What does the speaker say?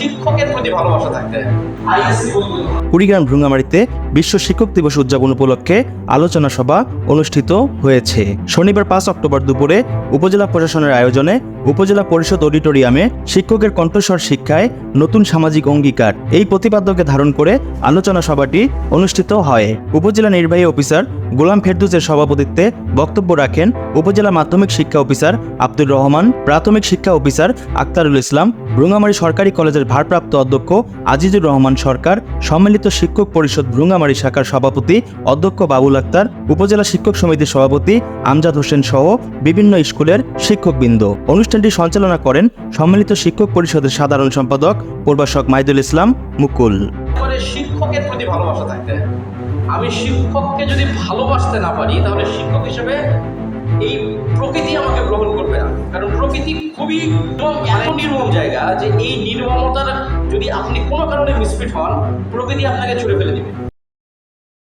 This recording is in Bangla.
শিক্ষকের প্রতি ভালোবাসা থাকতে কুড়িগ্রাম ভ্রুঙ্গামারিতে বিশ্ব শিক্ষক দিবস উদযাপন উপলক্ষে আলোচনা সভা অনুষ্ঠিত হয়েছে। শনিবার পাঁচ অক্টোবর দুপুরে উপজেলা প্রশাসনের আয়োজনে উপজেলা পরিষদ অডিটোরিয়ামে শিক্ষকের কণ্ঠস্বর শিক্ষায় নতুন সামাজিক অঙ্গীকার। এই প্রতিপাদ্যকে ধারণ করে আলোচনা সভাটি অনুষ্ঠিত হয়। উপজেলা নির্বাহী অফিসার গোলাম ফেরদুসের সভাপতিত্বে বক্তব্য রাখেন উপজেলা মাধ্যমিক শিক্ষা অফিসার আব্দুর রহমান, প্রাথমিক শিক্ষা অফিসার আক্তারুল ইসলাম, ভ্রুঙ্গামারী সরকারি কলেজের ভারপ্রাপ্ত অধ্যক্ষ আজিজুর রহমান সরকার, সম্মিলিত শিক্ষক পরিষদ ভ্রুঙ্গামারী শাখার সভাপতি অধ্যক্ষ বাবুল আক্তার, উপজেলা শিক্ষক সমিতির সভাপতি আমজাদ হোসেন সহ বিভিন্ন স্কুলের শিক্ষকবৃন্দ। অনুষ্ঠানটি সঞ্চালনা করেন সম্মিলিত শিক্ষক পরিষদের সাধারণ সম্পাদক প্রভাষক মাইদুল ইসলাম মুকুল। শিক্ষকের প্রতি ভালোবাসা থাকতে আমি শিক্ষককে যদি ভালোবাসতে না পারি, তাহলে শিক্ষক হিসেবে এই প্রকৃতি আমাকে গ্রহণ করবে না। কারণ প্রকৃতি খুবই এত নির্মম জায়গা যে এই নির্মমতার যদি আপনি কোনো কারণে মিসফিট হন, প্রকৃতি আপনাকে ছুড়ে ফেলে দিবে।